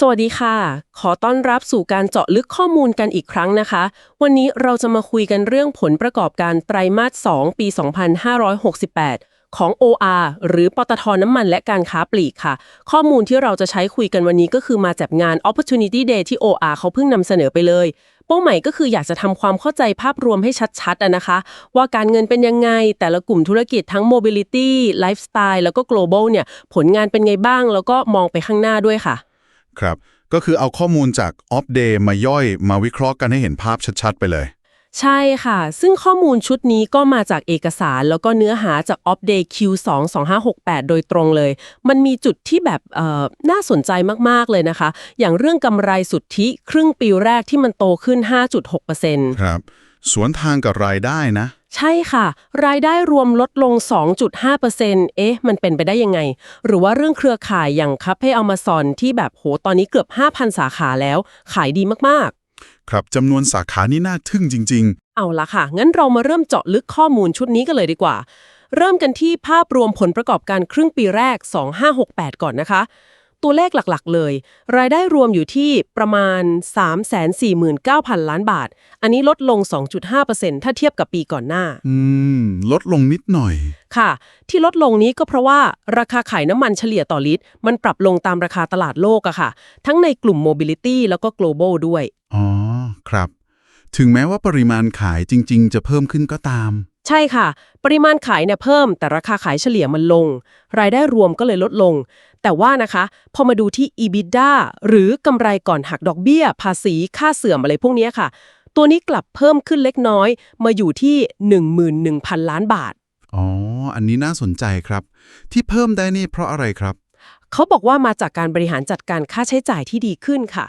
สวัสดีค่ะ ขอต้อนรับสู่การเจาะลึกข้อมูลกันอีกครั้งนะคะ วันนี้เราจะมาคุยกันเรื่องผลประกอบการไตรมาส 2 ปี 2568 ของ OR หรือปตทน้ำมันและการค้าปลีกค่ะ ข้อมูลที่เราจะใช้คุยกันวันนี้ก็คือมาจากงาน Opportunity Day ที่ OR เขาเพิ่งนำเสนอไปเลย เป้าหมายก็คืออยากจะทำความเข้าใจภาพรวมให้ชัดๆนะคะ ว่าการเงินเป็นยังไง แต่ละกลุ่มธุรกิจทั้ง Mobility Lifestyle แล้วก็ Global เนี่ยผลงานเป็นไงบ้าง แล้วก็มองไปข้างหน้าด้วยค่ะ ครับ ก็คือเอาข้อมูลจาก Off Day มาย่อยมาวิเคราะห์กันให้เห็นภาพชัดๆ ไปเลย ใช่ค่ะ ซึ่งข้อมูลชุดนี้ก็มาจากเอกสารแล้วก็เนื้อหาจาก Op Day Q2 2568 โดยตรงเลย มันมีจุดที่แบบเอ่อน่าสนใจมาก ๆ เลยนะคะ อย่างเรื่องกำไรสุทธิครึ่งปีแรกที่มันโตขึ้น 5.6%ครับ สวนทางกับรายได้นะ ใช่ค่ะ รายได้รวมลดลง 2.5%เอ๊ะ มันเป็นไปได้ยังไง หรือว่าเรื่องเครือข่ายอย่างคัพให้อ m มาซอนที่แบบโหตอนนี้เกือบ 5,000 สาขาแล้ว ขายดีมากครับจำนวนสาขานี่น่าทึ่งจริง ๆ เอาละค่ะ งั้นเรามาเริ่มเจาะลึกข้อมูลชุดนี้กันเลยดีกว่า เริ่มกันที่ภาพรวมผลประกอบการครึ่งปีแรก 2568 ก่อนนะคะ ตัวเลขหลักๆ เลย รายได้รวมอยู่ที่ประมาณ 349,000 ล้านบาท อันนี้ลดลง 2.5%ถ้าเทียบกับปีก่อนหน้าๆอืม ลดลงนิดหน่อย ค่ะ ที่ลดลงนี้ก็เพราะว่าราคาขายน้ำมันเฉลี่ยต่อลิตร มันปรับลงตามราคาตลาดโลกอะค่ะ ทั้งในกลุ่ม Mobility แล้วก็ Global ด้วย อ๋อ ครับ ถึงแม้ว่าปริมาณขายจริง ๆ จะเพิ่มขึ้นก็ตาม ใช่ค่ะ ปริมาณขายเนี่ยเพิ่ม แต่ราคาขายเฉลี่ยมันลง รายได้รวมก็เลยลดลง แต่ว่านะคะ พอมาดูที่ EBITDA หรือกำไรก่อนหักดอกเบี้ย ภาษีค่าเสื่อมอะไรพวกเนี้ยค่ะ ตัวนี้กลับเพิ่มขึ้นเล็กน้อย มาอยู่ที่ 11,000 ล้านบาท อ๋อ อันนี้น่าสนใจครับ ที่เพิ่มได้นี่เพราะอะไรครับ เขาบอกว่ามาจากการบริหารจัดการค่าใช้จ่ายที่ดีขึ้นค่ะ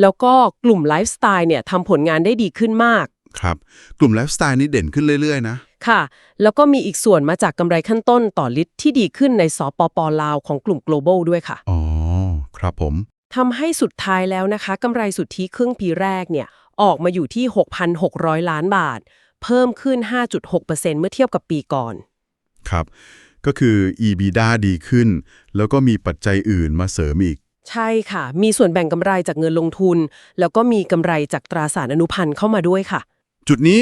แล้วก็กลุ่มไลฟ์สไตล์เนี่ยทำผลงานได้ดีขึ้นมาก ครับ กลุ่มไลฟ์สไตล์นี่เด่นขึ้นเรื่อยๆนะ ค่ะ แล้วก็มีอีกส่วนมาจากกำไรขั้นต้นต่อลิตรที่ดีขึ้นในสปปลาวของกลุ่ม global ด้วยค่ะ อ๋อ ครับผมทำให้สุดท้ายแล้วนะคะกำไรสุทธิครึ่งปีแรกเนี่ยออกมาอยู่ที่ 6,600 ล้านบาท เพิ่มขึ้น 5.6%เมื่อเทียบกับปีก่อน ครับ ก็คือ EBITDA ดีขึ้น แล้วก็มีปัจจัยอื่นมาเสริมอีก ใช่ค่ะ มีส่วนแบ่งกำไรจากเงินลงทุน แล้วก็มีกำไรจากตราสารอนุพันธ์เข้ามาด้วยค่ะ จุดนี้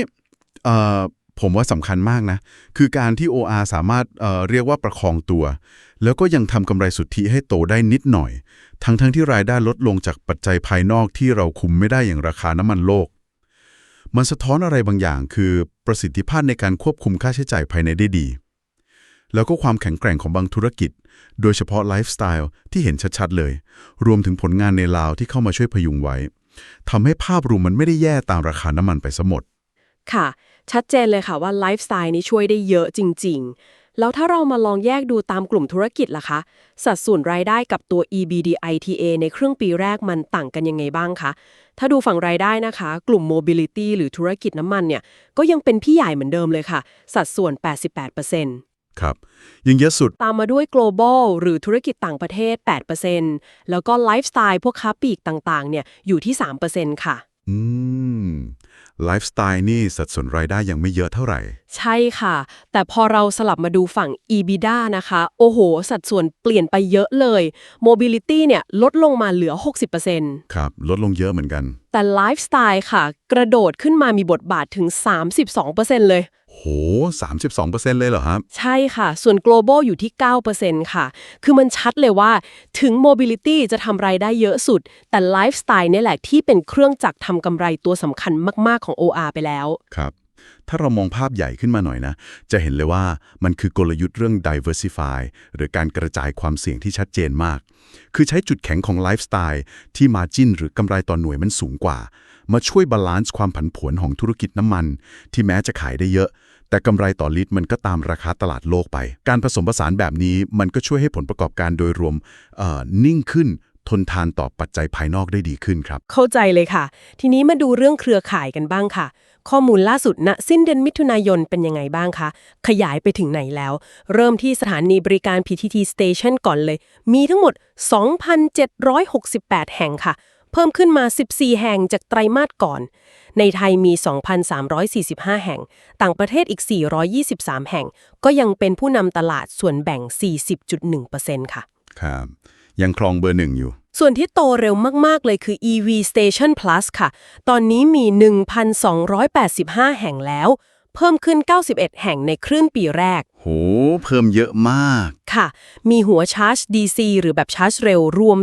เอ่อ ผมว่าสำคัญมากนะ คือการที่ OR สามารถเเรียกว่าประคองตัว แล้วก็ยังทำกำไรสุทธิให้โตได้นิดหน่อย ทั้งๆทที่รายได้ลดลงจากปัจจัยภายนอกที่เราคุมไม่ได้อย่างราคาน้ำมันโลก มันสะท้อนอะไรบางอย่าง คือประสิทธิภาพในการควบคุมค่าใช้จ่ายภายในได้ดี แล้วก็ความแข็งแกร่งของบางธุรกิจ โดยเฉพาะไลฟ์สไตล์ที่เห็นชัดๆเลย รวมถึงผลงานในลาวที่เข้ามาช่วยพยุงไว้ทำให้ภาพรวมมันไม่ได้แย่ตามราคาน้ำมันไปซะหมด ค่ะ ชัดเจนเลยค่ะว่าไลฟ์สไตล์นี้ช่วยได้เยอะจริง ๆ แล้วถ้าเรามาลองแยกดูตามกลุ่มธุรกิจล่ะคะ สัดส่วนรายได้กับตัว EBITDA ในครึ่งปีแรกมันต่างกันยังไงบ้างคะ ถ้าดูฝั่งรายได้นะคะ กลุ่ม Mobility หรือธุรกิจน้ำมันเนี่ย ก็ยังเป็นพี่ใหญ่เหมือนเดิมเลยค่ะ สัดส่วน 88%ครับยังเยอะสุดตามมาด้วย global หรือธุรกิจต่างประเทศ 8%แล้วก็ไลฟ์สไตล์พวกค้าปลีกต่าง ๆ เนี่ย อยู่ที่ 3%ค่ะ อืม ไลฟ์สไตล์นี่สัดส่วนรายได้ยังไม่เยอะเท่าไหร่ ใช่ค่ะ แต่พอเราสลับมาดูฝั่ง EBITDA นะคะ โอ้โห สัดส่วนเปลี่ยนไปเยอะเลย Mobility เนี่ยลดลงมาเหลือ 60%ครับ ลดลงเยอะเหมือนกัน แต่ไลฟ์สไตล์ค่ะ กระโดดขึ้นมามีบทบาทถึง 32%เลย โห 32%เลยเหรอครับ ใช่ค่ะ ส่วน global อยู่ที่ 9%ค่ะ คือมันชัดเลยว่าถึง mobility จะทำรายได้เยอะสุด แต่ lifestyle เนี่ยแหละที่เป็นเครื่องจักรทำกำไรตัวสำคัญมาก ๆ ของ OR ไปแล้ว ครับ ถ้าเรามองภาพใหญ่ขึ้นมาหน่อยนะ จะเห็นเลยว่ามันคือกลยุทธ์เรื่อง diversify หรือการกระจายความเสี่ยงที่ชัดเจนมาก คือใช้จุดแข็งของไลฟ์สไตล์ที่ margin หรือกำไรต่อหน่วยมันสูงกว่า มาช่วยบาลานซ์ความผันผวนของธุรกิจน้ำมัน ที่แม้จะขายได้เยอะ แต่กำไรต่อลิตรมันก็ตามราคาตลาดโลกไป การผสมผสานแบบนี้มันก็ช่วยให้ผลประกอบการโดยรวมนิ่งขึ้นทนทานต่อปัจจัยภายนอกได้ดีขึ้นครับ เข้าใจเลยค่ะ ทีนี้มาดูเรื่องเครือข่ายกันบ้างค่ะ ข้อมูลล่าสุดณสิ้นเดือนมิถุนายนเป็นยังไงบ้างคะ ขยายไปถึงไหนแล้ว เริ่มที่สถานีบริการ PTT Station ก่อนเลย มีทั้งหมด 2,768 แห่งค่ะ เพิ่มขึ้นมา 14 แห่งจากไตรมาสก่อน ในไทยมี 2,345 แห่ง ต่างประเทศอีก 423 แห่ง ก็ยังเป็นผู้นำตลาดส่วนแบ่ง 40.1%ค่ะ ครับ ยังครองเบอร์หนึ่งอยู่ ส่วนที่โตเร็วมาก ๆ เลยคือ EV Station Plus ค่ะ ตอนนี้มี 1,285 แห่งแล้ว เพิ่มขึ้น 91 แห่งในครึ่งปีแรก โห เพิ่มเยอะมาก ค่ะ มีหัวชาร์จ DC หรือแบบชาร์จเร็วรวม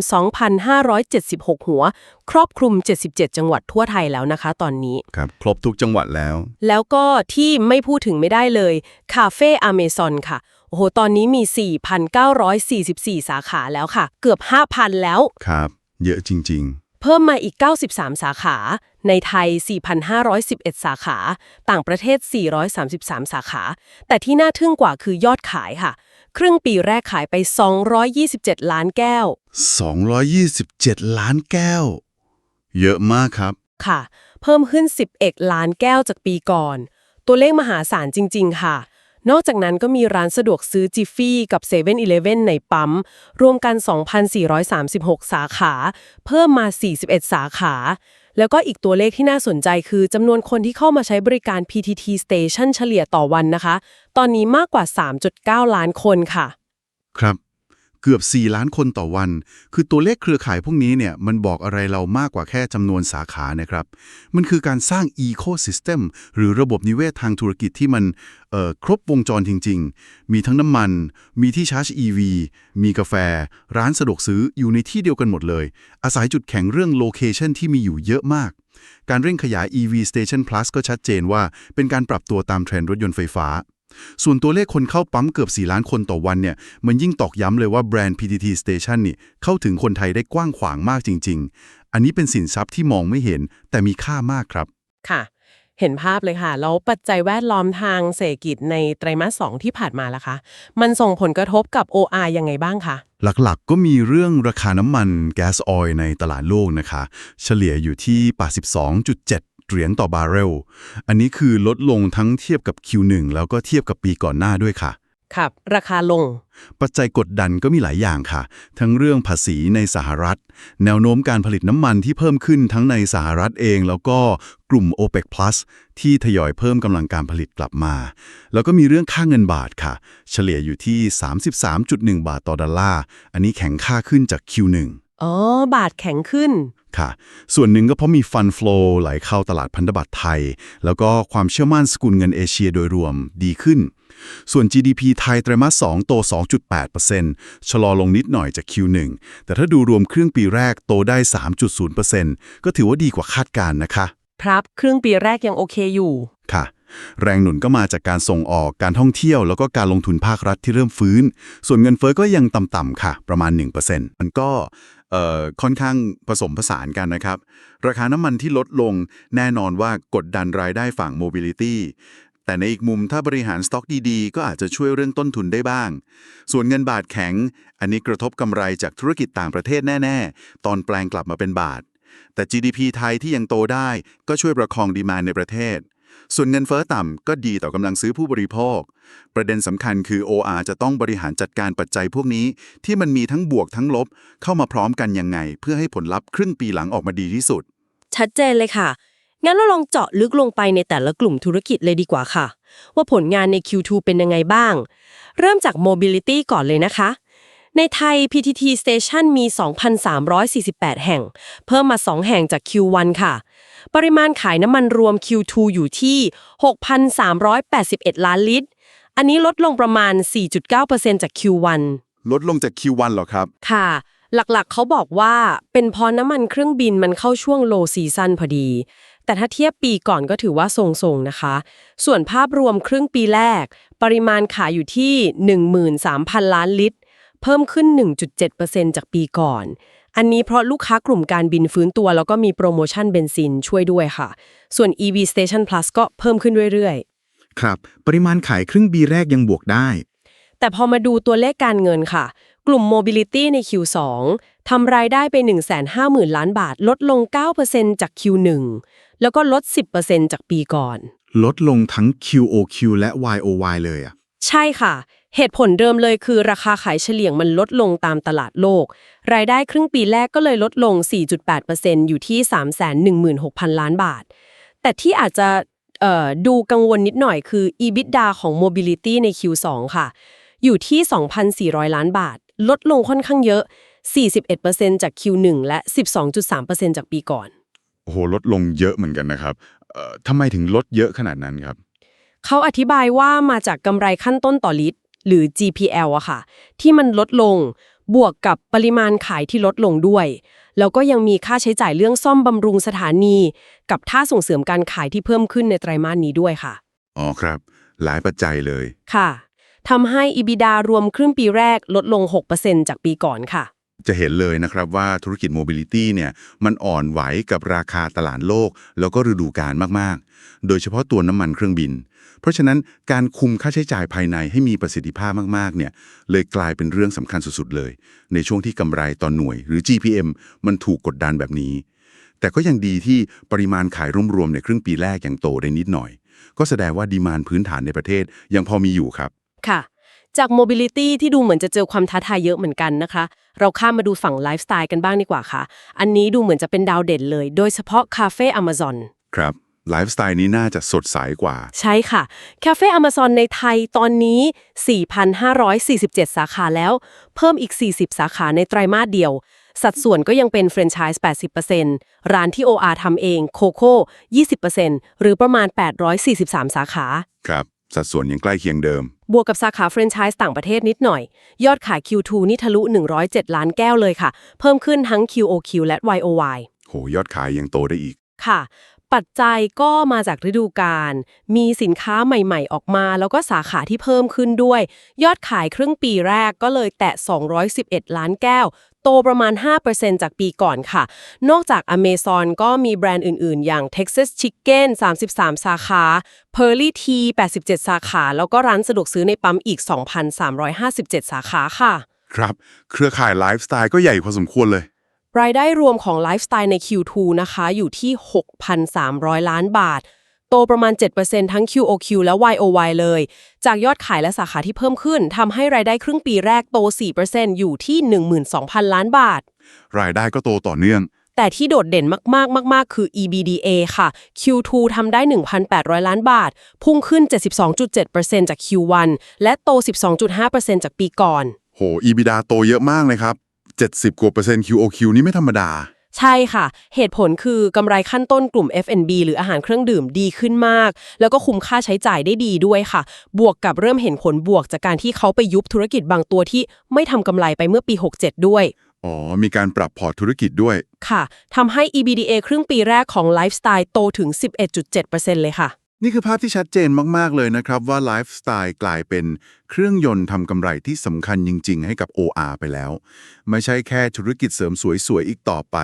2,576 หัว ครอบคลุม 77 จังหวัดทั่วไทยแล้วนะคะตอนนี้ ครับ ครบทุกจังหวัดแล้ว แล้วก็ที่ไม่พูดถึงไม่ได้เลย คาเฟ่อเมซอนค่ะ โอ้โห ตอนนี้มี 4,944 สาขาแล้วค่ะ เกือบ 5,000 แล้ว ครับ เยอะจริง เพิ่มมาอีก 93 สาขา ในไทย 4,511 สาขา ต่างประเทศ 433 สาขา แต่ที่น่าทึ่งกว่าคือยอดขายค่ะ ครึ่งปีแรกขายไป 227 ล้านแก้วๆ227 ล้านแก้ว เยอะมากครับ ค่ะ เพิ่มขึ้น 11 ล้านแก้วจากปีก่อน ตัวเลขมหาศาลจริง ๆ ค่ะ นอกจากนั้นก็มีร้านสะดวกซื้อจิฟฟี่กับ7 e เ e ่ e อในปั๊ม รวมกัน 2,436 สาขา เพิ่มมา 41 สาขา แล้วก็อีกตัวเลขที่น่าสนใจคือจำนวนคนที่เข้ามาใช้บริการ PTT Station เฉลี่ยต่อวันนะคะ ตอนนี้มากกว่า 3.9 ล้านคนค่ะ ครับ เกือบ 4 ล้านคนต่อวัน คือตัวเลขเครือข่ายพวกนี้เนี่ยมันบอกอะไรเรามากกว่าแค่จำนวนสาขานะครับ มันคือการสร้าง Ecosystem หรือระบบนิเวศทางธุรกิจที่มันครบวงจรจริง ๆ มีทั้งน้ำมัน มีที่ชาร์จ EV มีกาแฟ ร้านสะดวกซื้ออยู่ในที่เดียวกันหมดเลย อาศัยจุดแข็งเรื่องโลเคชันที่มีอยู่เยอะมาก การเร่งขยาย EV Station Plus ก็ชัดเจนว่าเป็นการปรับตัวตามเทรนด์รถยนต์ไฟฟ้า ส่วนตัวเลขคนเข้าปั๊มเกือบ 4 ล้านคนต่อวันเนี่ย มันยิ่งตอกย้ำเลยว่าแบรนด์ PTT Station นี่เข้าถึงคนไทยได้กว้างขวางมากจริง ๆ อันนี้เป็นสินทรัพย์ที่มองไม่เห็น แต่มีค่ามากครับ ค่ะ เห็นภาพเลยค่ะ แล้วปัจจัยแวดล้อมทางเศรษฐกิจในไตรมาสสองที่ผ่านมาล่ะคะ มันส่งผลกระทบกับ OR ยังไงบ้างคะหลักๆ ก็มีเรื่องราคาน้ำมันแก๊สออยล์ในตลาดโลกนะคะ เฉลี่ยอยู่ที่ 82.7 เหรียญต่อบาร์เรล อันนี้คือลดลงทั้งเทียบกับ Q1 แล้วก็เทียบกับปีก่อนหน้าด้วยค่ะ ครับ ราคาลง ปัจจัยกดดันก็มีหลายอย่างค่ะ ทั้งเรื่องภาษีในสหรัฐ แนวโน้มการผลิตน้ำมันที่เพิ่มขึ้นทั้งในสหรัฐเอง แล้วก็กลุ่ม OPEC Plus ที่ทยอยเพิ่มกำลังการผลิตกลับมา แล้วก็มีเรื่องค่าเงินบาทค่ะ เฉลี่ยอยู่ที่ 33.1 บาทต่อดอลลาร์ อันนี้แข็งค่าขึ้นจาก Q1 อ๋อ บาทแข็งขึ้น ค่ะ ส่วนหนึ่งก็เพราะมีฟันฟลอไหลเข้าตลาดพันธบัตรไทย แล้วก็ความเชื่อมั่นสกุลเงินเอเชียโดยรวมดีขึ้น ส่วน GDP ไทยไตรมาส2โต 2.8%ชะลอลงนิดหน่อยจาก Q1 แต่ถ้าดูรวมครึ่งปีแรกโตได้ 3.0%ก็ถือว่าดีกว่าคาดการณ์นะคะ ครับครึ่งปีแรกยังโอเคอยู่ ค่ะ แรงหนุนก็มาจากการส่งออกการท่องเที่ยว แล้วก็การลงทุนภาครัฐที่เริ่มฟื้น ส่วนเงินเฟ้อก็ยังต่ำๆค่ะ ประมาณ 1%มันก็เอ่อ ค่อนข้างผสมผสานกันนะครับ ราคาน้ำมันที่ลดลงแน่นอนว่ากดดันรายได้ฝั่ง mobility แต่ในอีกมุมถ้าบริหารสต็อกดีๆ ก็อาจจะช่วยเรื่องต้นทุนได้บ้าง ส่วนเงินบาทแข็ง อันนี้กระทบกำไรจากธุรกิจต่างประเทศแน่ ๆ ตอนแปลงกลับมาเป็นบาท แต่ GDP ไทยที่ยังโตได้ก็ช่วยประคองดีมานในประเทศ ส่วนเงินเฟ้อต่ำก็ดีต่อกำลังซื้อผู้บริโภค ประเด็นสำคัญคือ OR จะต้องบริหารจัดการปัจจัยพวกนี้ ที่มันมีทั้งบวกทั้งลบ เข้ามาพร้อมกันยังไง เพื่อให้ผลลัพธ์ครึ่งปีหลังออกมาดีที่สุด ชัดเจนเลยค่ะ งั้นเราลองเจาะลึกลงไปในแต่ละกลุ่มธุรกิจเลยดีกว่าค่ะ ว่าผลงานใน Q2 เป็นยังไงบ้าง เริ่มจาก Mobility ก่อนเลยนะคะ ในไทย PTT Station มี 2,348 แห่ง เพิ่มมา 2 แห่งจาก Q1 ค่ะ ปริมาณขายน้ำมันรวม Q2 อยู่ที่ 6,381 ล้านลิตร อันนี้ลดลงประมาณ 4.9%จาก Q1 ลดลงจาก Q1 หรอครับ ค่ะ หลักๆ เขาบอกว่าเป็นเพราะน้ำมันเครื่องบินมันเข้าช่วงโลซีซั o นพอดี แต่ถ้าเทียบปีก่อนก็ถือว่าทรงๆ นะคะ ส่วนภาพรวมครึ่งปีแรก ปริมาณขายอยู่ที่ 13,000 ล้านลิตร เพิ่มขึ้น 1.7%จากปีก่อน อันนี้เพราะลูกค้ากลุ่มการบินฟื้นตัว แล้วก็มีโปรโมชั่นเบนซินช่วยด้วยค่ะ ส่วน EV Station Plus ก็เพิ่มขึ้นเรื่อยๆ ครับ ปริมาณขายครึ่งปีแรกยังบวกได้ แต่พอมาดูตัวเลขการเงินค่ะ กลุ่ม Mobility ใน Q2 ทำรายได้ไป 150,000 ล้านบาท ลดลง 9%จาก Q1 แล้วก็ลด 10%จากปีก่อน ลดลงทั้ง QOQ และ YOY เลยอะใช่ค่ะ เหตุผลเดิมเลยคือราคาขายเฉลี่ยมันลดลงตามตลาดโลก รายได้ครึ่งปีแรกก็เลยลดลง 4.8%อยู่ที่ 316,000 ล้านบาท แต่ที่อาจจะเอ่อดูกังวลนิดหน่อยคือ EBITDA ของ Mobility ใน Q2 ค่ะ อยู่ที่ 2,400 ล้านบาท ลดลงค่อนข้างเยอะ 41%จาก Q1 และ 12.3%จากปีก่อน โอ้โห ลดลงเยอะเหมือนกันนะครับเอ่อทำไมถึงลดเยอะขนาดนั้นครับ เขาอธิบายว่ามาจากกำไรขั้นต้นต่อลิตร หรือ GPL อะค่ะ ที่มันลดลงบวกกับปริมาณขายที่ลดลงด้วย แล้วก็ยังมีค่าใช้จ่ายเรื่องซ่อมบำรุงสถานี กับท่าส่งเสริมการขายที่เพิ่มขึ้นในไตรมาสนี้ด้วยค่ะ อ๋อครับ หลายปัจจัยเลย ค่ะทำให้ EBITDA รวมครึ่งปีแรกลดลง 6%จากปีก่อนค่ะ จะเห็นเลยนะครับว่าธุรกิจโมบิลิตี้เนี่ยมันอ่อนไหวกับราคาตลาดโลก แล้วก็ฤดูกาลมากๆ โดยเฉพาะตัวน้ำมันเครื่องบิน เพราะฉะนั้นการคุมค่าใช้จ่ายภายในให้มีประสิทธิภาพมากๆเนี่ยเลยกลายเป็นเรื่องสำคัญสุดๆเลย ในช่วงที่กำไรต่อหน่วย หรือ GPM มันถูกกดดันแบบนี้ แต่ก็ยังดีที่ปริมาณขายรวมๆในครึ่งปีแรกยังโตได้นิดหน่อย ก็แสดงว่าดีมานพื้นฐานในประเทศยังพอมีอยู่ครับค่ะ จาก mobility ที่ดูเหมือนจะเจอความท้าทายเยอะเหมือนกันนะคะ เราข้ามมาดูฝั่งไลฟ์สไตล์กันบ้างดีกว่าค่ะ อันนี้ดูเหมือนจะเป็นดาวเด่นเลย โดยเฉพาะคาเฟ่ Amazon ครับไลฟ์สไตล์นี้น่าจะสดใสกว่า ใช่ค่ะ คาเฟ่ Amazon ในไทยตอนนี้ 4,547 สาขาแล้ว เพิ่มอีก 40 สาขาในไตรมาสเดียว สัดส่วนก็ยังเป็นแฟรนไชส์ 80%ร้านที่ OR ทำเองโคโค่ 20%หรือประมาณ 843 สาขา ครับ สัดส่วนยังใกล้เคียงเดิม บวกกับสาขาแฟรนไชส์ต่างประเทศนิดหน่อย ยอดขาย Q2 นี่ทะลุ 107 ล้านแก้วเลยค่ะ เพิ่มขึ้นทั้ง QOQ และ YOY โห ยอดขายยังโตได้อีก ค่ะ ปัจจัยก็มาจากฤดูกาล มีสินค้าใหม่ๆ ออกมา แล้วก็สาขาที่เพิ่มขึ้นด้วย ยอดขายครึ่งปีแรกก็เลยแตะ 211 ล้านแก้ว โตประมาณ 5%จากปีก่อนค่ะ นอกจาก Amazon ก็มีแบรนด์อื่น ๆ อย่าง Texas Chicken 33 สาขา Pearly Tea 87 สาขา แล้วก็ร้านสะดวกซื้อในปั๊มอีก 2,357 สาขาค่ะ ครับ เครือข่ายไลฟ์สไตล์ก็ใหญ่พอสมควรเลย รายได้รวมของไลฟ์สไตล์ใน Q2 นะคะ อยู่ที่ 6,300 ล้านบาท โตประมาณ 7%ทั้ง QOQ และ YOY เลย จากยอดขายและสาขาที่เพิ่มขึ้นทำให้รายได้ครึ่งปีแรกโต 4%อยู่ที่ 12,000 ล้านบาท รายได้ก็โตต่อเนื่อง แต่ที่โดดเด่นมากๆ มาก ๆ คือ EBITDA ค่ะ Q2 ทำได้ 1,800 ล้านบาท พุ่งขึ้น 72.7%จาก Q1 และโต 12.5%จากปีก่อน โห EBITDA โตเยอะมากเลยครับ 70กว่าเปอร์เซ็นต์ QOQ นี่ไม่ธรรมดา ใช่ค่ะ เหตุผลคือกำไรขั้นต้นกลุ่ม F&B หรืออาหารเครื่องดื่มดีขึ้นมาก แล้วก็คุมค่าใช้จ่ายได้ดีด้วยค่ะ บวกกับเริ่มเห็นผลบวกจากการที่เขาไปยุบธุรกิจบางตัวที่ไม่ทำกำไรไปเมื่อปี 67 ด้วย อ๋อ มีการปรับพอร์ตธุรกิจด้วย ค่ะทำให้ EBITDA ครึ่งปีแรกของไลฟ์สไตล์โตถึง 11.7%เลยค่ะ นี่คือภาพที่ชัดเจนมาก ๆ เลยนะครับว่าไลฟ์สไตล์กลายเป็นเครื่องยนต์ทำกำไรที่สำคัญจริง ๆ ให้กับ OR ไปแล้ว ไม่ใช่แค่ธุรกิจเสริมสวย ๆ อีกต่อไป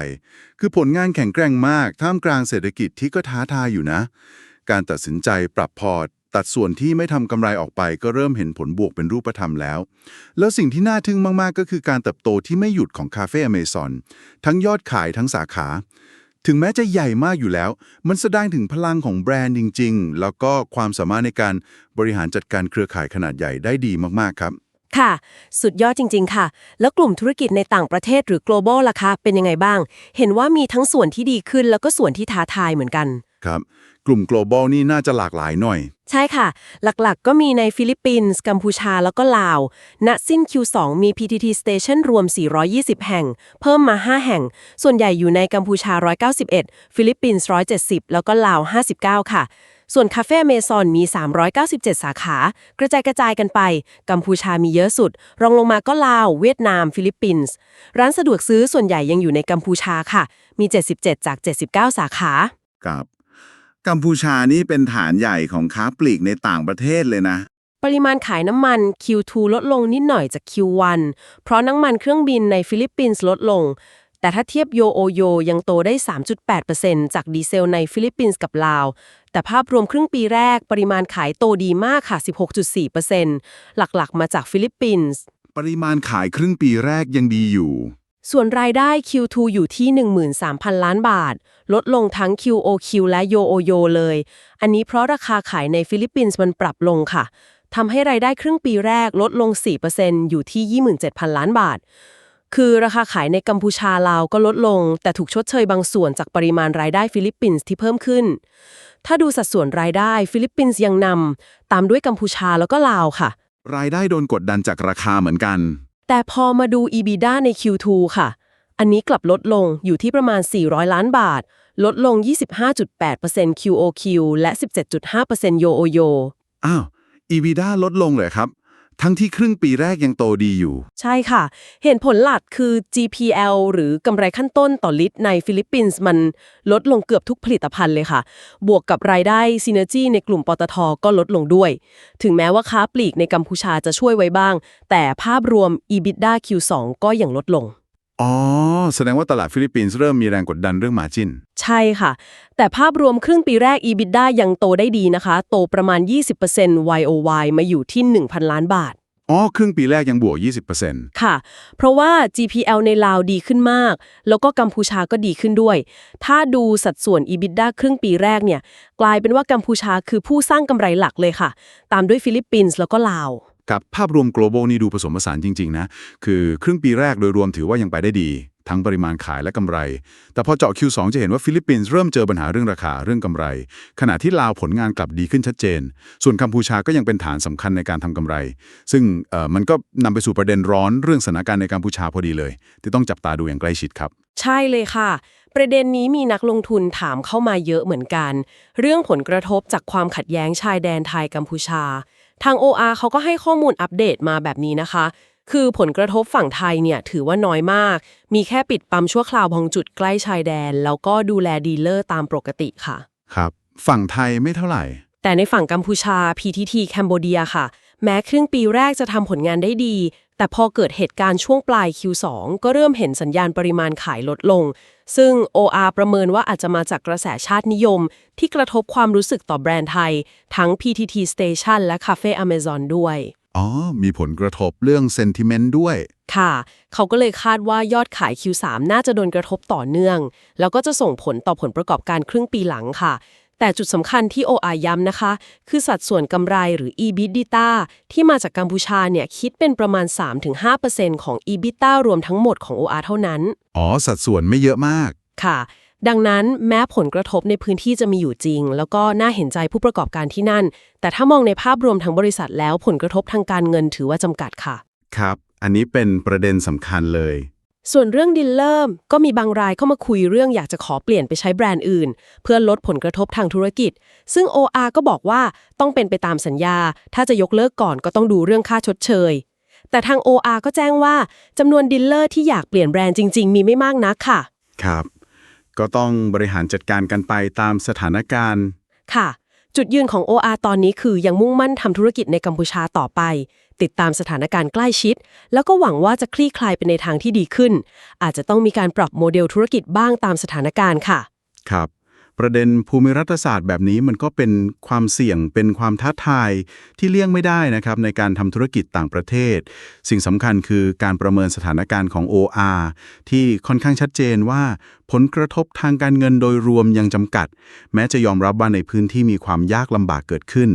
คือผลงานแข็งแกร่งมาก ท่ามกลางเศรษฐกิจที่ก็ท้าทายอยู่นะ การตัดสินใจปรับพอร์ต ตัดส่วนที่ไม่ทำกำไรออกไป ก็เริ่มเห็นผลบวกเป็นรูปธรรมแล้ว แล้วสิ่งที่น่าทึ่งมากๆ ก็คือการเติบโตที่ไม่หยุดของคาเฟ่อเมซอนทั้งยอดขายทั้งสาขา ถึงแม้จะใหญ่มากอยู่แล้ว มันแสดงถึงพลังของแบรนด์จริง ๆ แล้วก็ความสามารถในการบริหารจัดการเครือข่ายขนาดใหญ่ได้ดีมากๆครับ ค่ะ สุดยอดจริง ๆ ค่ะ แล้วกลุ่มธุรกิจในต่างประเทศหรือ global ล่ะคะ เป็นยังไงบ้าง เห็นว่ามีทั้งส่วนที่ดีขึ้นแล้วก็ส่วนที่ท้าทายเหมือนกัน ครับ กลุ่ม global นี่น่าจะหลากหลายหน่อย ใช่ค่ะ หลักๆก็มีในฟิลิปปินส์ กัมพูชาแล้วก็ลาว ณ สิ้น Q2 มี PTT Station รวม 420 แห่ง เพิ่มมา 5 แห่ง ส่วนใหญ่อยู่ในกัมพูชา 191 ฟิลิปปินส์ 170 แล้วก็ลาว 59 ค่ะ ส่วนคาเฟ่เมซอนมี 397 สาขา กระจายกระจายกันไป กัมพูชามีเยอะสุด รองลงมาก็ลาว เวียดนาม ฟิลิปปินส์ ร้านสะดวกซื้อส่วนใหญ่ยังอยู่ในกัมพูชาค่ะ มี 77 จาก 79 สาขา ครับ กัมพูชานี่เป็นฐานใหญ่ของค้าปลีกในต่างประเทศเลยนะ ปริมาณขายน้ำมัน Q2 ลดลงนิดหน่อยจาก Q1 เพราะน้ำมันเครื่องบินในฟิลิปปินส์ลดลง แต่ถ้าเทียบโยโอโยยังโตได้ 3.8%จากดีเซลในฟิลิปปินส์กับลาว แต่ภาพรวมครึ่งปีแรกปริมาณขายโตดีมากค่ะ 16.4%หลักๆ มาจากฟิลิปปินส์ ปริมาณขายครึ่งปีแรกยังดีอยู่ ส่วนรายได้ Q2 อยู่ที่ 13,000 ล้านบาท ลดลงทั้ง QOQ และ YOY เลย อันนี้เพราะราคาขายในฟิลิปปินส์มันปรับลงค่ะทำให้รายได้ครึ่งปีแรกลดลง 4%อยู่ที่ 27,000 ล้านบาท คือราคาขายในกัมพูชาลาวก็ลดลง แต่ถูกชดเชยบางส่วนจากปริมาณรายได้ฟิลิปปินส์ที่เพิ่มขึ้น ถ้าดูสัดส่วนรายได้ฟิลิปปินส์ยังนำตามด้วยกัมพูชาแล้วก็ลาวค่ะ รายได้โดนกดดันจากราคาเหมือนกัน แต่พอมาดู EBITDA ใน Q2 ค่ะ อันนี้กลับลดลงอยู่ที่ประมาณ 400 ล้านบาท ลดลง 25.8% QOQ และ 17.5% YoY อ้าว EBITDA ลดลงเลยครับ ทั้งที่ครึ่งปีแรกยังโตดีอยู่ ใช่ค่ะ เห็นผลหลักคือ GPL หรือกำไรขั้นต้นต่อลิตรในฟิลิปปินส์มันลดลงเกือบทุกผลิตภัณฑ์เลยค่ะ บวกกับรายได้ซีเนจีในกลุ่มปตทก็ลดลงด้วย ถึงแม้ว่าค้าปลีกในกัมพูชาจะช่วยไว้บ้าง แต่ภาพรวม EBITDA Q2 ก็ยังลดลง อ๋อ แสดงว่าตลาดฟิลิปปินส์เริ่มมีแรงกดดันเรื่องมาจินใช่ค่ะ แต่ภาพรวมครึ่งปีแรก EBITDA ยังโตได้ดีนะคะ โตประมาณ 20% YoY มาอยู่ที่ 1,000 ล้านบาท อ๋อ ครึ่งปีแรกยังบวก 20%ค่ะ เพราะว่า GPL ในลาวดีขึ้นมาก แล้วก็กัมพูชาก็ดีขึ้นด้วย ถ้าดูสัดส่วน EBITDA ครึ่งปีแรกเนี่ย กลายเป็นว่ากัมพูชาคือผู้สร้างกำไรหลักเลยค่ะ ตามด้วยฟิลิปปินส์แล้วก็ลาว กับภาพรวม global นี่ดูผสมผสานจริง ๆ นะ คือครึ่งปีแรกโดยรวมถือว่ายังไปได้ดี ทั้งปริมาณขายและกำไร แต่พอเจาะ Q2 จะเห็นว่าฟิลิปปินส์เริ่มเจอปัญหาเรื่องราคาเรื่องกำไร ขณะที่ลาวผลงานกลับดีขึ้นชัดเจน ส่วนกัมพูชาก็ยังเป็นฐานสำคัญในการทำกำไร ซึ่งมันก็นำไปสู่ประเด็นร้อนเรื่องสถานการณ์ในกัมพูชาพอดีเลย ที่ต้องจับตาดูอย่างใกล้ชิดครับ ใช่เลยค่ะประเด็นนี้มีนักลงทุนถามเข้ามาเยอะเหมือนกัน เรื่องผลกระทบจากความขัดแย้งชายแดนไทยกัมพูชา ทาง OR เขาก็ให้ข้อมูลอัปเดตมาแบบนี้นะคะ คือผลกระทบฝั่งไทยเนี่ยถือว่าน้อยมาก มีแค่ปิดปั๊มชั่วคราวบางจุดใกล้ชายแดน แล้วก็ดูแลดีลเลอร์ตามปกติค่ะ ครับ ฝั่งไทยไม่เท่าไหร่ แต่ในฝั่งกัมพูชา PTT แคนเบเดียค่ะ แม้ครึ่งปีแรกจะทำผลงานได้ดี แต่พอเกิดเหตุการณ์ช่วงปลาย Q2 ก็เริ่มเห็นสัญญาณปริมาณขายลดลง ซึ่ง OR ประเมินว่าอาจจะมาจากกระแสชาตินิยม ที่กระทบความรู้สึกต่อแบรนด์ไทย ทั้ง PTT Station และ Cafe Amazon ด้วย อ๋อ มีผลกระทบเรื่อง sentiment ด้วย ค่ะ เขาก็เลยคาดว่ายอดขาย Q3 น่าจะโดนกระทบต่อเนื่อง แล้วก็จะส่งผลต่อผลประกอบการครึ่งปีหลังค่ะ แต่จุดสำคัญที่ OR ย้ำนะคะ คือสัดส่วนกำไรหรือ EBITDA ที่มาจากกัมพูชาเนี่ยคิดเป็นประมาณ 3-5%ของ EBITDA รวมทั้งหมดของ OR เท่านั้น อ๋อ สัดส่วนไม่เยอะมาก ค่ะ ดังนั้นแม้ผลกระทบในพื้นที่จะมีอยู่จริง แล้วก็น่าเห็นใจผู้ประกอบการที่นั่น แต่ถ้ามองในภาพรวมทั้งบริษัทแล้วผลกระทบทางการเงินถือว่าจำกัดค่ะ ครับ อันนี้เป็นประเด็นสำคัญเลย ส่วนเรื่องดิลเลอร์ก็มีบางรายเข้ามาคุยเรื่องอยากจะขอเปลี่ยนไปใช้แบรนด์อื่น เพื่อลดผลกระทบทางธุรกิจ ซึ่ง OR ก็บอกว่าต้องเป็นไปตามสัญญา ถ้าจะยกเลิกก่อนก็ต้องดูเรื่องค่าชดเชย แต่ทาง OR ก็แจ้งว่าจำนวนดิลเลอร์ที่อยากเปลี่ยนแบรนด์จริง ๆ มีไม่มากนักค่ะ ครับ ก็ต้องบริหารจัดการกันไปตามสถานการณ์ ค่ะ จุดยืนของ OR ตอนนี้คือยังมุ่งมั่นทำธุรกิจในกัมพูชาต่อไป ติดตามสถานการณ์ใกล้ชิด แล้วก็หวังว่าจะคลี่คลายไปในทางที่ดีขึ้น อาจจะต้องมีการปรับโมเดลธุรกิจบ้างตามสถานการณ์ค่ะ ครับ ประเด็นภูมิรัฐศาสตร์แบบนี้มันก็เป็นความเสี่ยงเป็นความท้าทายที่เลี่ยงไม่ได้นะครับในการทำธุรกิจต่างประเทศ สิ่งสำคัญคือการประเมินสถานการณ์ของ OR ที่ค่อนข้างชัดเจนว่า ผลกระทบทางการเงินโดยรวมยังจำกัด แม้จะยอมรับว่าในพื้นที่มีความยากลำบากเกิดขึ้น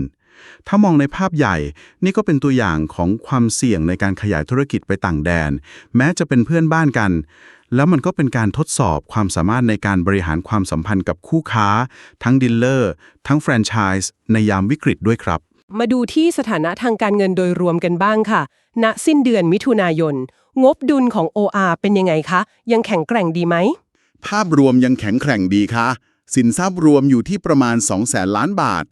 ถ้ามองในภาพใหญ่ นี่ก็เป็นตัวอย่างของความเสี่ยงในการขยายธุรกิจไปต่างแดน แม้จะเป็นเพื่อนบ้านกัน แล้วมันก็เป็นการทดสอบความสามารถในการบริหารความสัมพันธ์กับคู่ค้า ทั้งดีลเลอร์ ทั้งแฟรนไชส์ในยามวิกฤตด้วยครับ มาดูที่สถานะทางการเงินโดยรวมกันบ้างค่ะ ณ สิ้นเดือนมิถุนายน งบดุลของ OR เป็นยังไงคะ ยังแข็งแกร่งดีไหม ภาพรวมยังแข็งแกร่งดีค่ะ สินทรัพย์รวมอยู่ที่ประมาณ2แสนล้านบาท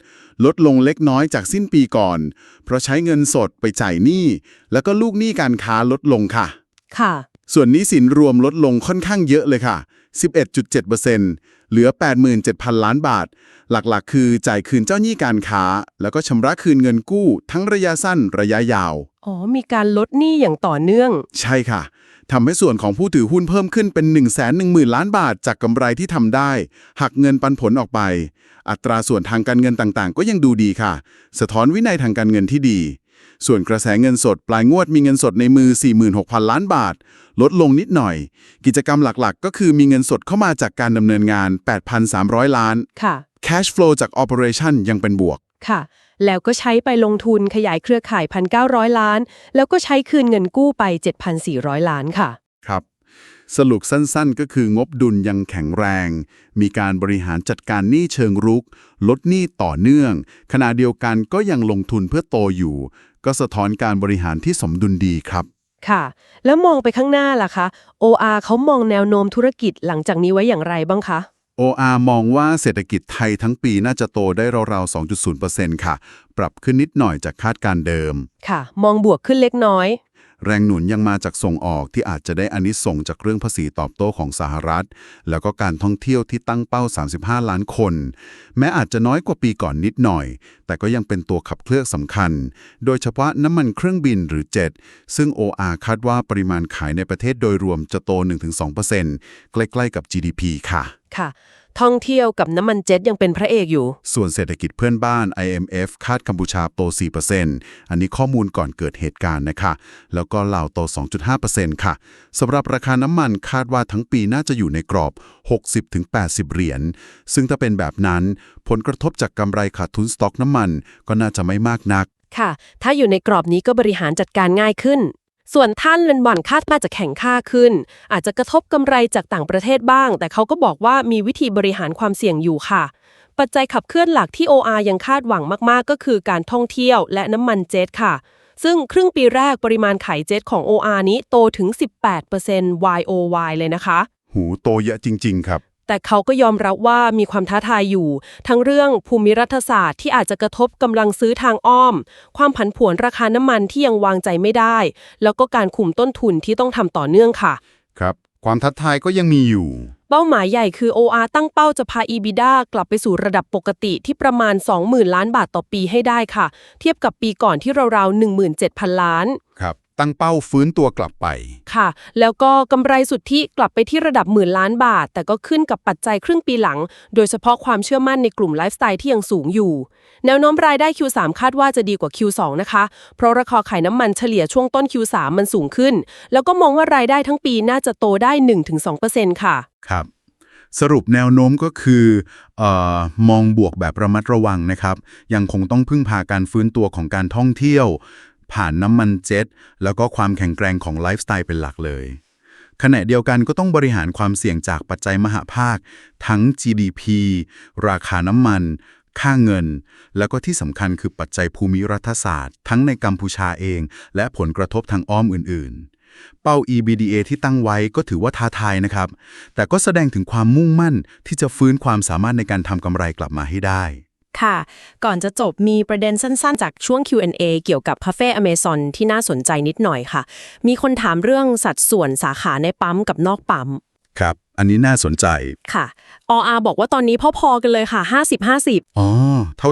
ลดลงเล็กน้อยจากสิ้นปีก่อน เพราะใช้เงินสดไปจ่ายหนี้ แล้วก็ลูกหนี้การค้าลดลงค่ะ ค่ะ ส่วนหนี้สินรวมลดลงค่อนข้างเยอะเลยค่ะ 11.7%เหลือ 87,000 ล้านบาท หลักๆ คือจ่ายคืนเจ้าหนี้การค้า แล้วก็ชำระคืนเงินกู้ ทั้งระยะสั้นระยะยาว อ๋อ มีการลดหนี้อย่างต่อเนื่อง ใช่ค่ะทำให้ส่วนของผู้ถือหุ้นเพิ่มขึ้นเป็น 1 1 0 0 0 0 ล้านบาทจากกำไรที่ทำได้ หักเงินปันผลออกไป อัตราส่วนทางการเงินต่างๆ ก็ยังดูดีค่ะ สะท้อนวินัยทางการเงินที่ดี ส่วนกระแสเงินสดปลายงวดมีเงินสดในมือ 46,000 ล้านบาท ลดลงนิดหน่อย กิจกรรมหลักๆ ก็คือมีเงินสดเข้ามาจากการดำเนินงาน 8,300 ล้าน ค่ะ Cash flow จาก Operation ยังเป็นบวก ค่ะ แล้วก็ใช้ไปลงทุนขยายเครือข่าย 1,900 ล้าน แล้วก็ใช้คืนเงินกู้ไป 7,400 ล้านค่ะ ครับ สรุปสั้นๆ ก็คืองบดุลยังแข็งแรง มีการบริหารจัดการหนี้เชิงรุก ลดหนี้ต่อเนื่อง ขณะเดียวกันก็ยังลงทุนเพื่อโตอยู่ ก็สะท้อนการบริหารที่สมดุลดีครับ ค่ะ แล้วมองไปข้างหน้าล่ะคะ OR เขามองแนวโน้มธุรกิจหลังจากนี้ไว้อย่างไรบ้างคะ OR มองว่าเศรษฐกิจไทยทั้งปีน่าจะโตได้ราวๆ 2.0%ค่ะ ปรับขึ้นนิดหน่อยจากคาดการณ์เดิม ค่ะ มองบวกขึ้นเล็กน้อย แรงหนุนยังมาจากส่งออกที่อาจจะได้อานิสงจากเรื่องภาษีตอบโต้ของสหรัฐ แล้วก็การท่องเที่ยวที่ตั้งเป้า 35 ล้านคน แม้อาจจะน้อยกว่าปีก่อนนิดหน่อย แต่ก็ยังเป็นตัวขับเคลื่อนสำคัญ โดยเฉพาะน้ำมันเครื่องบินหรือเจ็ตซึ่ง OR คาดว่าปริมาณขายในประเทศโดยรวมจะโต 1-2%ใกล้ๆกับ GDP ค่ะ ค่ะ ท่องเที่ยวกับน้ำมันเจ็ตยังเป็นพระเอกอยู่ ส่วนเศรษฐกิจเพื่อนบ้าน IMF คาดกัมพูชาโต 4%อันนี้ข้อมูลก่อนเกิดเหตุการณ์นะคะ แล้วก็ลาวโต 2.5%ค่ะสำหรับราคาน้ำมันคาดว่าทั้งปีน่าจะอยู่ในกรอบ 60-80 เหรียญ ซึ่งถ้าเป็นแบบนั้น ผลกระทบจากกำไรขาดทุนสต็อกน้ำมัน ก็น่าจะไม่มากนัก ค่ะ ถ้าอยู่ในกรอบนี้ก็บริหารจัดการง่ายขึ้น ส่วนท่านเลนบอนคาดว่าจะแข่งค่าขึ้น อาจจะกระทบกำไรจากต่างประเทศบ้าง แต่เขาก็บอกว่ามีวิธีบริหารความเสี่ยงอยู่ค่ะ ปัจจัยขับเคลื่อนหลักที่ OR ยังคาดหวังมากๆ ก็คือการท่องเที่ยวและน้ำมันเจ็ตค่ะ ซึ่งครึ่งปีแรกปริมาณขายเจ็ตของ OR นี้โตถึง 18% YOY เลยนะคะ หูโตเยอะจริง ๆ ครับ แต่เขาก็ยอมรับว่ามีความท้าทายอยู่ ทั้งเรื่องภูมิรัฐศาสตร์ที่อาจจะกระทบกำลังซื้อทางอ้อม ความผันผวนราคาน้ำมันที่ยังวางใจไม่ได้ แล้วก็การคุมต้นทุนที่ต้องทำต่อเนื่องค่ะ ครับ ความท้าทายก็ยังมีอยู่ เป้าหมายใหญ่คือ OR ตั้งเป้าจะพา EBITDA กลับไปสู่ระดับปกติที่ประมาณ 20,000 ล้านบาทต่อปีให้ได้ค่ะ เทียบกับปีก่อนที่ราวๆ17,000 ล้าน ครับ ตั้งเป้าฟื้นตัวกลับไป ค่ะ แล้วก็กำไรสุทธิกลับไปที่ระดับหมื่นล้านบาท แต่ก็ขึ้นกับปัจจัยครึ่งปีหลัง โดยเฉพาะความเชื่อมั่นในกลุ่มไลฟ์สไตล์ที่ยังสูงอยู่ แนวโน้มรายได้ Q3 คาดว่าจะดีกว่า Q2 นะคะ เพราะราคาขายน้ำมันเฉลี่ยช่วงต้น Q3 มันสูงขึ้น แล้วก็มองว่ารายได้ทั้งปีน่าจะโตได้ 1-2%ค่ะ ครับสรุปแนวโน้มก็คือเออมองบวกแบบระมัดระวังนะครับ ยังคงต้องพึ่งพาการฟื้นตัวของการท่องเที่ยว ผ่านน้ำมันเจ็ตแล้วก็ความแข็งแกร่งของไลฟ์สไตล์เป็นหลักเลยขณะเดียวกันก็ต้องบริหารความเสี่ยงจากปัจจัยมหาภาค ทั้ง GDP ราคาน้ำมัน ค่าเงิน แล้วก็ที่สำคัญคือปัจจัยภูมิรัฐศาสตร์ ทั้งในกัมพูชาเอง และผลกระทบทางอ้อมอื่น ๆ เป้า EBDA ที่ตั้งไว้ก็ถือว่าท้าทายนะครับ แต่ก็แสดงถึงความมุ่งมั่นที่จะฟื้นความสามารถในการทำกำไรกลับมาให้ได้ ค่ะ ก่อนจะจบมีประเด็นสั้นๆ จากช่วง Q&A เกี่ยวกับพาเฟ่ Amazon ที่น่าสนใจนิดหน่อยค่ะ มีคนถามเรื่องสัดส่วนสาขาในปั๊มกับนอกปั๊ม ครับ อันนี้น่าสนใจ ค่ะ OR บอกว่าตอนนี้พอๆกันเลยค่ะ 50-50 อ๋อ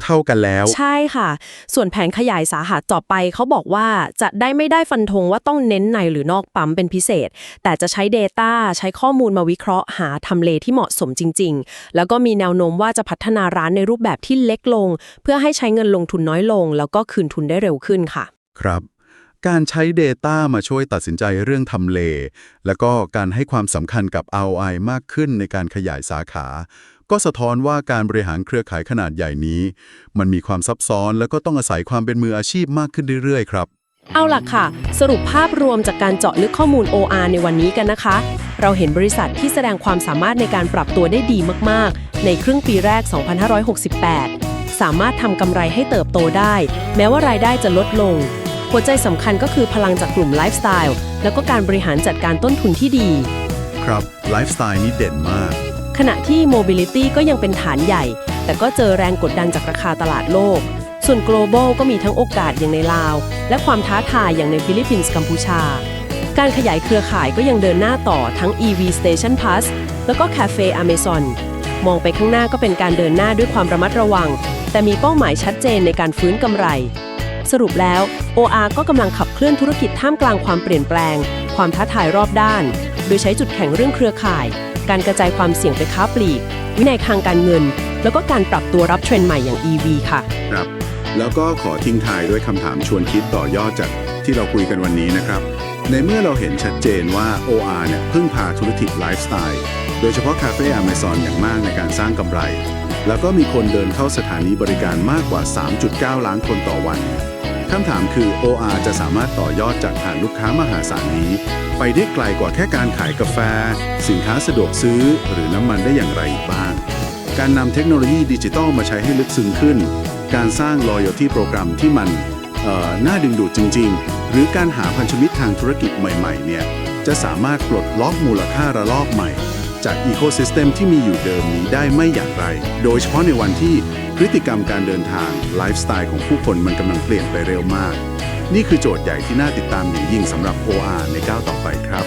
เท่าๆกันแล้ว ใช่ค่ะ ส่วนแผนขยายสาขาต่อไปเขาบอกว่าจะได้ไม่ได้ฟันธงว่าต้องเน้นในหรือนอกปั๊มเป็นพิเศษ แต่จะใช้ Data ใช้ข้อมูลมาวิเคราะห์หาทำเลที่เหมาะสมจริง ๆ แล้วก็มีแนวโน้มว่าจะพัฒนาร้านในรูปแบบที่เล็กลง เพื่อให้ใช้เงินลงทุนน้อยลง แล้วก็คืนทุนได้เร็วขึ้นค่ะ ครับ การใช้ Data มาช่วยตัดสินใจเรื่องทำเล แล้วก็การให้ความสำคัญกับ ROI มากขึ้นในการขยายสาขา ก็สะท้อนว่าการบริหารเครือข่ายขนาดใหญ่นี้ มันมีความซับซ้อนแล้วก็ต้องอาศัยความเป็นมืออาชีพมากขึ้นเรื่อยๆ ครับ เอาล่ะค่ะ สรุปภาพรวมจากการเจาะลึกข้อมูล OR ในวันนี้กันนะคะ เราเห็นบริษัทที่แสดงความสามารถในการปรับตัวได้ดีมากๆ ในครึ่งปีแรก 2568 สามารถทำกำไรให้เติบโตได้ แม้ว่ารายได้จะลดลง หัวใจสำคัญก็คือพลังจากกลุ่มไลฟ์สไตล์แล้วก็การบริหารจัดการต้นทุนที่ดี ครับไลฟ์สไตล์นี้เด่นมาก ขณะที่ Mobility ก็ยังเป็นฐานใหญ่ แต่ก็เจอแรงกดดันจากราคาตลาดโลก ส่วน Global ก็มีทั้งโอกาสอย่างในลาว และความท้าทายอย่างในฟิลิปปินส์กัมพูชา การขยายเครือข่ายก็ยังเดินหน้าต่อทั้ง EV Station Pass แล้วก็ Cafe Amazon มองไปข้างหน้าก็เป็นการเดินหน้าด้วยความระมัดระวัง แต่มีเป้าหมายชัดเจนในการฟื้นกำไร สรุปแล้ว OR ก็กำลังขับเคลื่อนธุรกิจท่ามกลางความเปลี่ยนแปลง ความท้าทายรอบด้าน โดยใช้จุดแข็งเรื่องเครือข่าย การกระจายความเสี่ยงไปค้าปลีก วินัยทางการเงิน แล้วก็การปรับตัวรับเทรนด์ใหม่อย่าง EV ค่ะ ครับ แล้วก็ขอทิ้งท้ายด้วยคำถามชวนคิดต่อยอดจากที่เราคุยกันวันนี้นะครับ ในเมื่อเราเห็นชัดเจนว่า OR เนี่ยพึ่งพาธุรกิจไลฟ์สไตล์ โดยเฉพาะคาเฟ่ Amazon อย่างมากในการสร้างกำไร แล้วก็มีคนเดินเข้าสถานีบริการมากกว่า 3.9 ล้านคนต่อวัน คำถามคือ OR จะสามารถต่อยอดจากฐานลูกค้ามหาศาลนี้ ไปได้ไกลกว่าแค่การขายกาแฟ สินค้าสะดวกซื้อ หรือน้ำมันได้อย่างไรอีกบ้าง การนำเทคโนโลยีดิจิทัลมาใช้ให้ลึกซึ้งขึ้น การสร้าง loyalty โปรแกรมที่มันน่าดึงดูดจริง ๆ หรือการหาพันธมิตรทางธุรกิจใหม่ ๆ เนี่ย จะสามารถปลดล็อกมูลค่าระลอกใหม่ จากอีโค y ิสเต็มที่มีอยู่เดิมนี้ได้ไม่อย่างไร โดยเฉพาะในวันที่พฤติกรรมการเดินทางไลฟ์สไตล์ของผู้คนมันกำลังเปลี่ยนไปเร็วมาก นี่คือโจทย์ใหญ่ที่น่าติดตามอย่างยิ่งสำหรับ OR ในก้าวต่อไปครับ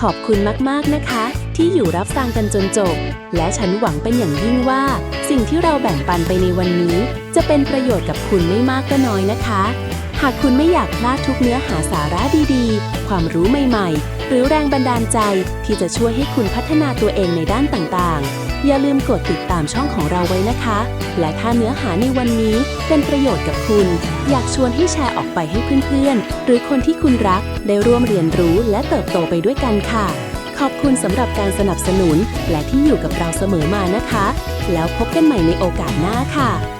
ขอบคุณมาก ๆ นะคะ ที่อยู่รับฟังกันจนจบ และฉันหวังเป็นอย่างยิ่งว่า สิ่งที่เราแบ่งปันไปในวันนี้ จะเป็นประโยชน์กับคุณไม่มากก็น้อยนะคะ หากคุณไม่อยากพลาดทุกเนื้อหาสาระดีๆ ความรู้ใหม่ๆ หรือแรงบันดาลใจที่จะช่วยให้คุณพัฒนาตัวเองในด้านต่างๆ อย่าลืมกดติดตามช่องของเราไว้นะคะ และถ้าเนื้อหาในวันนี้เป็นประโยชน์กับคุณ อยากชวนให้แชร์ออกไปให้เพื่อนๆ หรือคนที่คุณรักได้ร่วมเรียนรู้และเติบโตไปด้วยกันค่ะ ขอบคุณสำหรับการสนับสนุนและที่อยู่กับเราเสมอมานะคะ แล้วพบกันใหม่ในโอกาสหน้าค่ะ